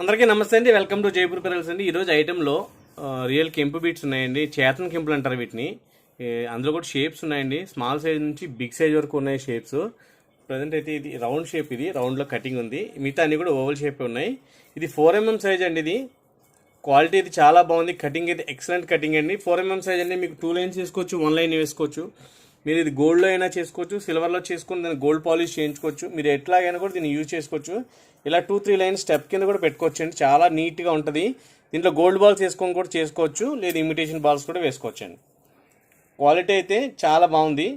అందరికీ నమస్తే అండి. వెల్కమ్ టు జైపూర్ పెరల్స్ అండి. ఈరోజు ఐటెంలో రియల్ కెంపు బీట్స్ ఉన్నాయండి. చేతన్ కెంపులు అంటారు వీటిని. అందులో కూడా షేప్స్ ఉన్నాయండి. స్మాల్ సైజ్ నుంచి బిగ్ సైజ్ వరకు ఉన్నాయి షేప్స్ ప్రజెంట్ అయితే ఇది రౌండ్ షేప్ ఇది. రౌండ్లో కటింగ్ ఉంది. మిగతా అన్ని కూడా ఓవల్ షేప్ ఉన్నాయి. ఇది ఫోర్ ఎంఎం సైజ్ అండి ఇది. క్వాలిటీ అయితే చాలా బాగుంది. కటింగ్ అయితే ఎక్సలెంట్ కటింగ్ అండి. ఫోర్ ఎంఎం సైజ్ అండి మీకు టూ లైన్స్ వేసుకోవచ్చు వన్ లైన్ వేసుకోవచ్చు. మీరు ఇది గోల్డ్లో అయినా చేసుకోవచ్చు సిల్వర్లో చేసుకుని దాన్ని గోల్డ్ పాలిష్ చేయించుకోవచ్చు. మీరు ఎట్లాగైనా కూడా దీన్ని యూజ్ చేసుకోవచ్చు. ఇలా టూ త్రీ లైన్స్ స్టెప్ కింద కూడా పెట్టుకోవచ్చు అండి చాలా నీట్గా ఉంటుంది. దీంట్లో గోల్డ్ బాల్స్ వేసుకొని కూడా చేసుకోవచ్చు. లేదు ఇమిటేషన్ బాల్స్ కూడా వేసుకోవచ్చు అండి క్వాలిటీ అయితే చాలా బాగుంది.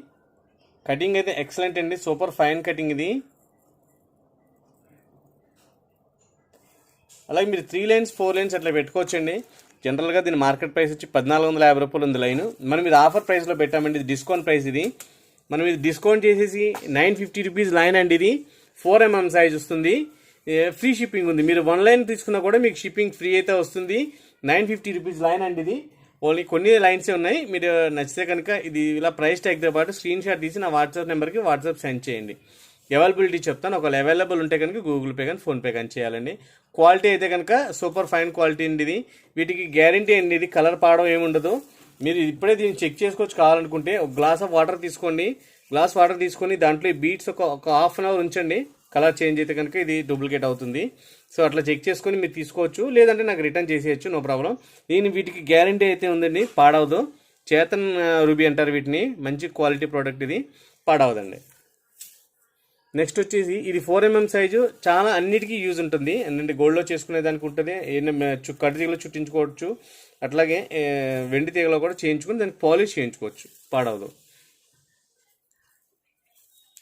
కటింగ్ అయితే ఎక్సలెంట్ అండి. సూపర్ ఫైన్ కటింగ్ ఇది. అలాగే మీరు త్రీ లైన్స్ ఫోర్ లైన్స్ అట్లా పెట్టుకోవచ్చండి. జనరల్గా దీని మార్కెట్ ప్రైస్ వచ్చి పద్నాలుగు వందల యాభై రూపాయలు ఉంది లైన్. మనం ఇది ఆఫర్ ప్రైస్లో పెట్టామండి ఇది డిస్కౌంట్ ప్రైస్ ఇది. మనం ఇది డిస్కౌంట్ చేసేసి నైన్ ఫిఫ్టీ రూపీస్ లైన్ అండి ఇది. ఫోర్ ఎంఎం సైజ్ వస్తుంది. ఫ్రీ షిప్పింగ్ ఉంది. మీరు వన్ లైన్ తీసుకున్నా కూడా మీకు షిప్పింగ్ ఫ్రీ అయితే వస్తుంది. నైన్ ఫిఫ్టీ రూపీస్ లైన్ అండి ఇది. ఓన్లీ కొన్ని లైన్సే ఉన్నాయి. మీరు నచ్చితే కనుక ఇది ఇలా ప్రైస్ ట్యాగ్తో పాటు స్క్రీన్ షాట్ తీసి నా వాట్సాప్ నెంబర్కి వాట్సాప్ సెండ్ చేయండి. అవైలబిలిటీ చెప్తాను. ఒకవేళ అవైలబుల్ ఉంటే కనుక గూగుల్ పే కానీ ఫోన్పే కానీ చేయాలండి. క్వాలిటీ అయితే కనుక సూపర్ ఫైన్ క్వాలిటీ అండి ఇది వీటికి గ్యారంటీ అండి ఇది కలర్ పాడడం ఏముండదు మీరు ఇప్పుడే దీన్ని చెక్ చేసుకోవచ్చు. కావాలనుకుంటే ఒక గ్లాస్ ఆఫ్ వాటర్ తీసుకోండి. గ్లాస్ వాటర్ తీసుకొని దాంట్లో బీట్స్ ఒక ఒక హాఫ్ అన్ అవర్ ఉంచండి. కలర్ చేంజ్ అయితే కనుక ఇది డూప్లికేట్ అవుతుంది. సో అట్లా చెక్ చేసుకొని మీరు తీసుకోవచ్చు. లేదంటే నాకు రిటర్న్ చేసేయచ్చు. నో ప్రాబ్లం దీని వీటికి గ్యారంటీ అయితే ఉందండి. పాడవదు. చేతన్ uh, రూబీ అంటారు వీటిని. మంచి క్వాలిటీ ప్రోడక్ట్ ఇది. పాడవదండి. నెక్స్ట్ వచ్చేసి ఇది ఫోర్ ఎంఎం సైజు చాలా అన్నిటికీ యూజ్ ఉంటుంది. ఎందుకంటే గోల్డ్లో చేసుకునే దానికి ఉంటుంది. ఏదైనా చు కట్టు తీగలో చుట్టించుకోవచ్చు. అట్లాగే వెండి తీగలో కూడా చేయించుకొని దానికి పాలిష్ చేయించుకోవచ్చు. పాడవదు.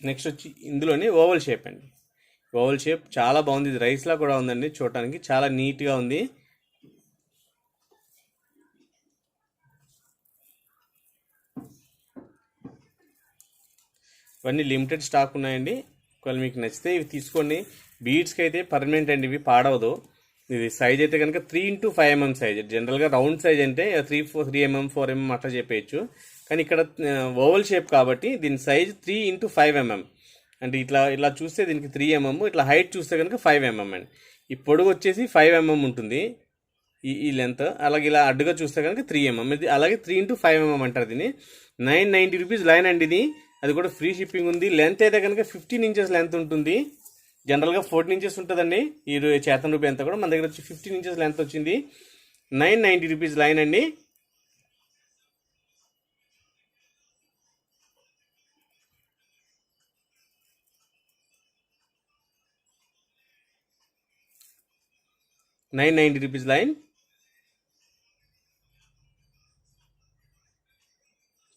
నెక్స్ట్ వచ్చి ఇందులోని ఓవల్ షేప్ అండి. ఓవల్ షేప్ చాలా బాగుంది. ఇది రైస్లా కూడా ఉందండి చూడటానికి. చాలా నీట్గా ఉంది. ఇవన్నీ లిమిటెడ్ స్టాక్ ఉన్నాయండి. ఒకవేళ మీకు నచ్చితే ఇవి తీసుకోండి. బీడ్స్కి అయితే పర్మనెంట్ అండి ఇవి పాడవదు. ఇది సైజ్ అయితే కనుక three into five MM size జనరల్గా రౌండ్ సైజ్ అంటే three four three MM four MM అట్లా చెప్పేయచ్చు. కానీ ఇక్కడ ఓవల్ షేప్ కాబట్టి దీని size three into five MM అంటే ఇట్లా ఇలా చూస్తే దీనికి త్రీ ఎంఎం mm, ఇట్లా హైట్ చూస్తే కనుక ఫైవ్ ఎంఎం mm అండి. ఈ పొడుగు వచ్చేసి ఫైవ్ ఎంఎం mm ఉంటుంది. ఈ ఈ లెంత్ అలాగే ఇలా అడ్డుగా చూస్తే కనుక త్రీ ఎంఎం ఇది అలాగే త్రీ ఇంటూ ఫైవ్ ఎంఎం అంటారు దీన్ని. నైన్ నైంటీ రూపీస్ లైన్ అండి ఇది. అది కూడా ఫ్రీ షిప్పింగ్ ఉంది. లెంత్ అయితే కనుక ఫిఫ్టీన్ ఇంచెస్ లెంత్ ఉంటుంది. జనరల్గా ఫోర్టీన్ ఇంచెస్ ఉంటుందండి. ఈ చేతన రూపాయి అంతా కూడా మన దగ్గర వచ్చి ఫిఫ్టీన్ ఇంచెస్ లెంత్ వచ్చింది. నైన్ నైంటీ రూపీస్ లైన్ అండి. Nine ninety rupees line.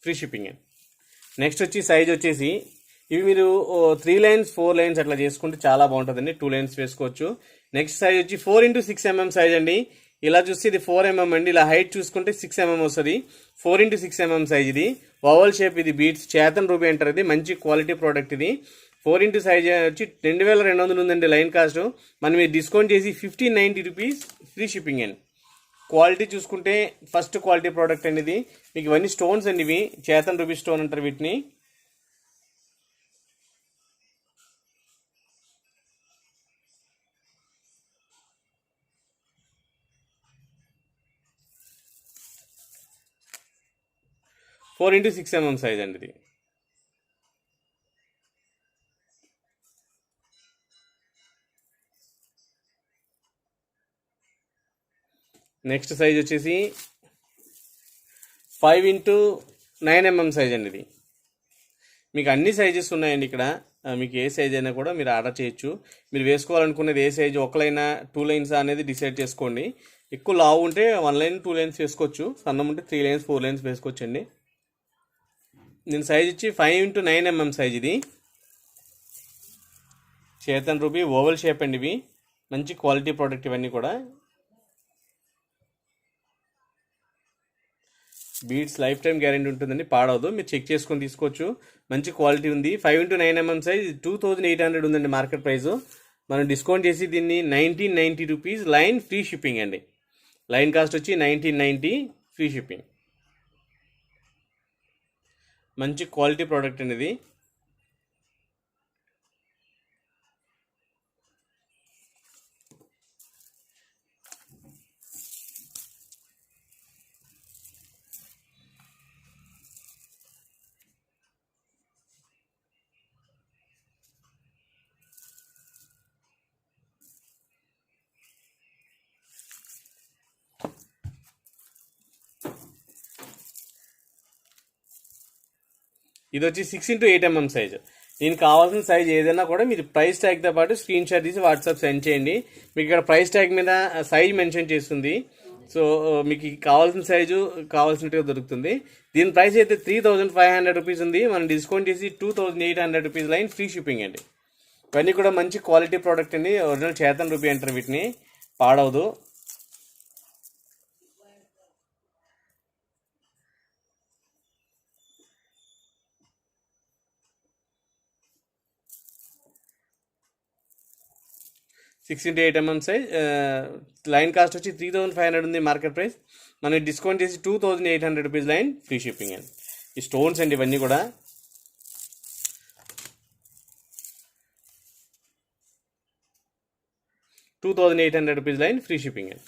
Free shipping next వచ్చి సైజ్ వచ్చేసి ఇవి మీరు త్రీ లైన్స్ ఫోర్ లైన్స్ అట్లా చేసుకుంటే చాలా బాగుంటుందండి. టూ లైన్స్ వేసుకోవచ్చు. నెక్స్ట్ సైజ్ వచ్చి four into six MM size అండి. ఇలా చూస్తే ఇది ఫోర్ ఎంఎం mm అండి. ఇలా హైట్ చూసుకుంటే సిక్స్ ఎంఎం వస్తుంది. Four into six MM size ఇది. ఓవల్ షేప్ ఇది బీట్స్ చేతన్ రూపీ అంటారు ఇది మంచి క్వాలిటీ ప్రోడక్ట్ ఇది. ఫోర్ ఇంటూ సైజ్ వచ్చి రెండు వేల రెండు వందలు ఉందండి లైన్ కాస్ట్. మనం ఇది డిస్కౌంట్ చేసి fifteen ninety rupees free shipping అండి. క్వాలిటీ చూసుకుంటే ఫస్ట్ క్వాలిటీ ప్రోడక్ట్ అండి ఇది మీకు ఇవన్నీ స్టోన్స్ అండి ఇవి చేతన్ రూపీ స్టోన్ అంటారు వీటిని. Four into six MM size అండి ఇది నెక్స్ట్ సైజ్ వచ్చేసి five into nine MM size అండి ఇది. మీకు అన్ని సైజెస్ ఉన్నాయండి ఇక్కడ. మీకు ఏ సైజ్ అయినా కూడా మీరు ఆర్డర్ చేయొచ్చు. మీరు వేసుకోవాలనుకున్నది ఏ సైజ్ ఒక లైనా టూ లైన్స్ అనేది డిసైడ్ చేసుకోండి. ఎక్కువ లావు ఉంటే వన్ లైన్ టూ లైన్స్ వేసుకోవచ్చు. సన్నం ఉంటే త్రీ లైన్స్ ఫోర్ లైన్స్ వేసుకోవచ్చు అండి నేను సైజ్ వచ్చి five into nine MM size ఇది. చేతన్ రూపీ ఓవల్ షేప్ అండి ఇవి. మంచి క్వాలిటీ ప్రోడక్ట్ ఇవన్నీ కూడా. బీట్స్ లైఫ్ టైం గ్యారెంటీ ఉంటుందండి. పాడవదు మీరు చెక్ చేసుకొని తీసుకోవచ్చు. మంచి క్వాలిటీ ఉంది. Five into nine MM size two thousand eight hundred ఉందండి మార్కెట్ ప్రైస్. మనం డిస్కౌంట్ చేసి దీన్ని nineteen ninety rupees line free shipping అండి. లైన్ కాస్ట్ వచ్చి నైన్టీన్ నైంటీ ఫ్రీ షిప్పింగ్. మంచి క్వాలిటీ ప్రోడక్ట్ అండి ఇది వచ్చి six into eight MM size దీనికి కావాల్సిన సైజ్ ఏదైనా కూడా మీరు ప్రైస్ ట్యాగ్తో పాటు స్క్రీన్ షాట్ తీసి వాట్సాప్ సెండ్ చేయండి. మీకు ఇక్కడ ప్రైస్ ట్యాగ్ మీద సైజ్ మెన్షన్ చేస్తుంది. సో మీకు కావాల్సిన సైజు కావాల్సినట్టుగా దొరుకుతుంది. దీని ప్రైస్ అయితే three thousand five hundred rupees ఉంది. మనం డిస్కౌంట్ చేసి two thousand eight hundred rupees line free shipping అండి. ఇవన్నీ కూడా మంచి క్వాలిటీ ప్రోడక్ట్ అండి. ఒరిజినల్ చేతన్ రూపీ అంటారు వీటిని పాడవదు. Six into eight MM size line cost వచ్చి త్రీ థౌసండ్ ఫైవ్ హండ్రెడ్ ఉంది మార్కెట్ ప్రైస్ మనకి డిస్కౌంట్ చేసి two thousand eight hundred rupees line free shipping అండి ఈ స్టోన్స్ అండి ఇవన్నీ కూడా. Two thousand eight hundred rupees line free shipping అండి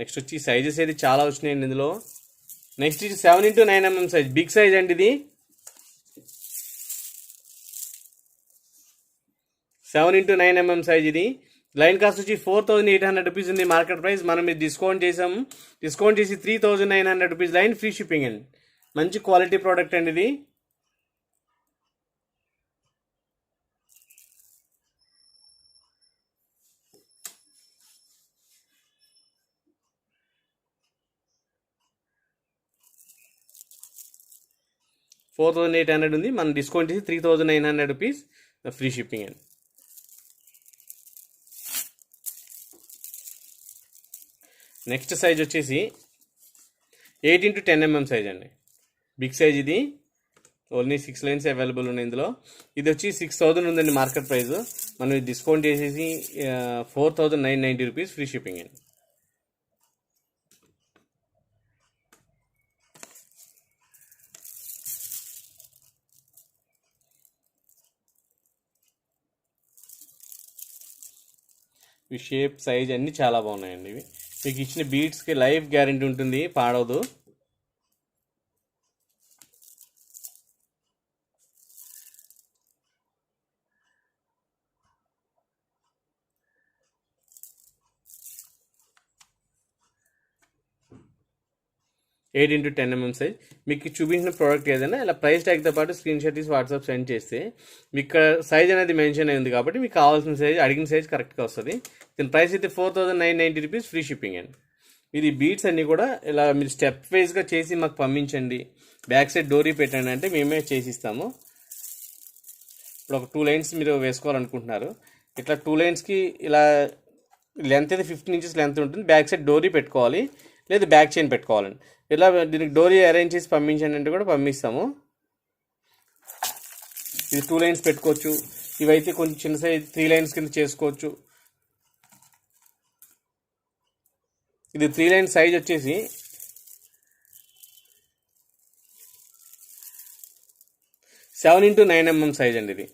నెక్స్ట్ వచ్చి సైజెస్ అయితే చాలా వచ్చినాయండి ఇందులో. నెక్స్ట్ ఇది seven into nine MM size big size అండి ఇది. Seven into nine MM size ఇది. లైన్ కాస్ట్ వచ్చి four thousand eight hundred rupees ఉంది మార్కెట్ ప్రైస్. మనం ఇది డిస్కౌంట్ చేసాము డిస్కౌంట్ చేసి three thousand nine hundred rupees line free shipping అండి. మంచి క్వాలిటీ ప్రోడక్ట్ అండి ఇది. ఫోర్ థౌసండ్ ఎయిట్ హండ్రెడ్ ఉంది. మనం డిస్కౌంట్ చేసి three thousand nine hundred rupees free shipping అండి. నెక్స్ట్ సైజ్ వచ్చేసి eight into ten MM size అండి. బిగ్ సైజ్ ఇది. ఓన్లీ సిక్స్ లైన్స్ అవైలబుల్ ఉన్నాయి ఇందులో. ఇది వచ్చి సిక్స్ థౌజండ్ ఉందండి మార్కెట్ ప్రైస్. మనం ఇది డిస్కౌంట్ చేసేసి four thousand nine ninety rupees free shipping అండి. ఈ షేప్ సైజ్ అన్నీ చాలా బాగున్నాయండి ఇవి. మీకు ఇచ్చిన బీట్స్కి లైఫ్ గ్యారంటీ ఉంటుంది పాడవదు eight into ten MM size మీకు చూపించిన ప్రోడక్ట్ ఏదైనా ఇలా ప్రైస్ ట్యాగ్తో పాటు స్క్రీన్ షాట్ తీసి వాట్సాప్ సెండ్ చేస్తే మీకు ఇక్కడ సైజ్ అనేది మెన్షన్ అయింది కాబట్టి మీకు కావాల్సిన సైజ్ అడిగిన సైజ్ కరెక్ట్గా వస్తుంది. దీని ప్రైస్ అయితే four thousand nine ninety rupees free shipping అండి. ఇది బీట్స్ అన్నీ కూడా ఇలా మీరు స్టెప్ వైజ్గా చేసి మాకు పంపించండి. బ్యాక్ సైడ్ డోరీ పెట్టండి అంటే మేమే చేసిస్తాము ఇప్పుడు ఒక టూ లైన్స్ మీరు వేసుకోవాలనుకుంటున్నారు. ఇట్లా టూ లైన్స్కి ఇలా లెంత్ అయితే ఫిఫ్టీన్ ఇంచెస్ లెంత్ ఉంటుంది. బ్యాక్ సైడ్ డోరీ పెట్టుకోవాలి లేదా బ్యాక్ చైన్ పెట్టుకోవాలండి ఇలా దీనికి డోరీ అరేంజ్ చేసి పంపించండి అంటే కూడా పంపిస్తాము. ఇది టూ లైన్స్ పెట్టుకోవచ్చు. ఇవైతే కొంచెం చిన్న సైజ్ త్రీ లైన్స్ కింద చేసుకోవచ్చు. ఇది త్రీ లైన్ సైజ్ వచ్చేసి seven into nine MM size అండి ఇది.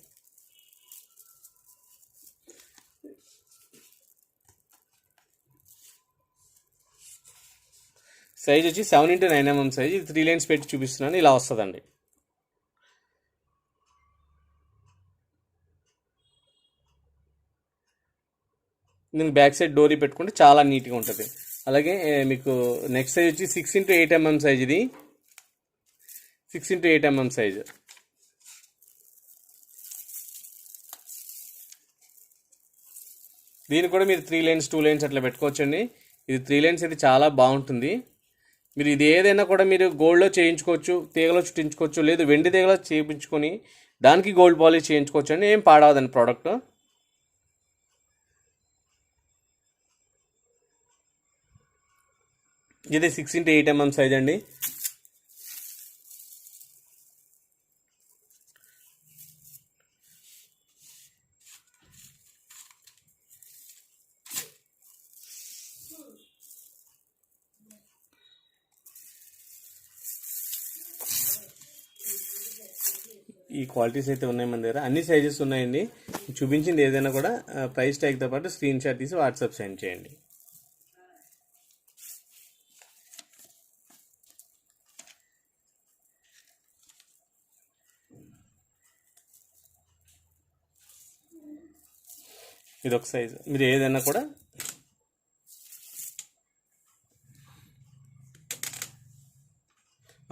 సైజ్ వచ్చి seven into nine MM size. ఇది త్రీ లైన్స్ పెట్టి చూపిస్తున్నాను. ఇలా వస్తుందండి. దీనికి బ్యాక్ సైడ్ డోరీ పెట్టుకుంటే చాలా నీట్గా ఉంటుంది. అలాగే మీకు నెక్స్ట్ సైజ్ వచ్చి six into eight MM size ఇది. Six into eight MM size. దీన్ని కూడా మీరు త్రీ లైన్స్ టూ లైన్స్ అట్లా పెట్టుకోవచ్చండి. ఇది త్రీ లైన్స్ అయితే చాలా బాగుంటుంది. మీరు ఇది ఏదైనా కూడా మీరు గోల్డ్లో చేయించుకోవచ్చు తీగలో చుట్టించుకోవచ్చు లేదు వెండి తీగలో చేయించుకొని దానికి గోల్డ్ పాలిష్ చేయించుకోవచ్చు అండి ఏం పాడవదండి ప్రోడక్ట్ ఇది six into eight MM size అండి. ఈ క్వాలిటీస్ అయితే ఉన్నాయి మన దగ్గర. అన్ని సైజెస్ ఉన్నాయండి. చూపించింది ఏదైనా కూడా ప్రైస్ ట్యాగ్తో పాటు స్క్రీన్ షాట్ తీసి వాట్సాప్ సెండ్ చేయండి. ఇది ఒక సైజు మీరు ఏదైనా కూడా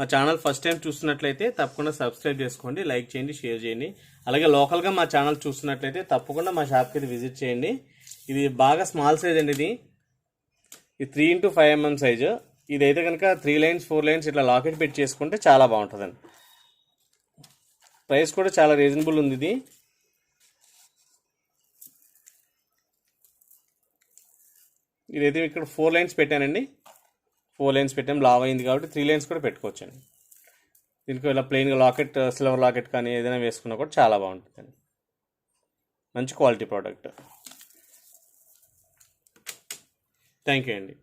మా ఛానల్ ఫస్ట్ టైం చూస్తున్నట్లయితే తప్పకుండా సబ్స్క్రైబ్ చేసుకోండి లైక్ చేయండి షేర్ చేయండి. అలాగే లోకల్గా మా ఛానల్ చూస్తున్నట్లయితే తప్పకుండా మా షాప్కి అయితే విజిట్ చేయండి. ఇది బాగా స్మాల్ సైజ్ అండి ఇది. ఇది three into five MM size ఇదైతే కనుక త్రీ లైన్స్ ఫోర్ లైన్స్ ఇట్లా లాకెట్ పెట్టి చేసుకుంటే చాలా బాగుంటుందండి. ప్రైస్ కూడా చాలా రీజనబుల్ ఉంది ఇది. ఇదైతే ఇక్కడ ఫోర్ లైన్స్ పెట్టానండి. ఫోర్ లైన్స్ పెట్టాం లావ్ అయింది కాబట్టి త్రీ లైన్స్ కూడా పెట్టుకోవచ్చండి. దీనికి ఇలా ప్లెయిన్గా లాకెట్ సిల్వర్ లాకెట్ కానీ ఏదైనా వేసుకున్నా కూడా చాలా బాగుంటుందండి. మంచి క్వాలిటీ ప్రోడక్ట్. థ్యాంక్ యూ అండి.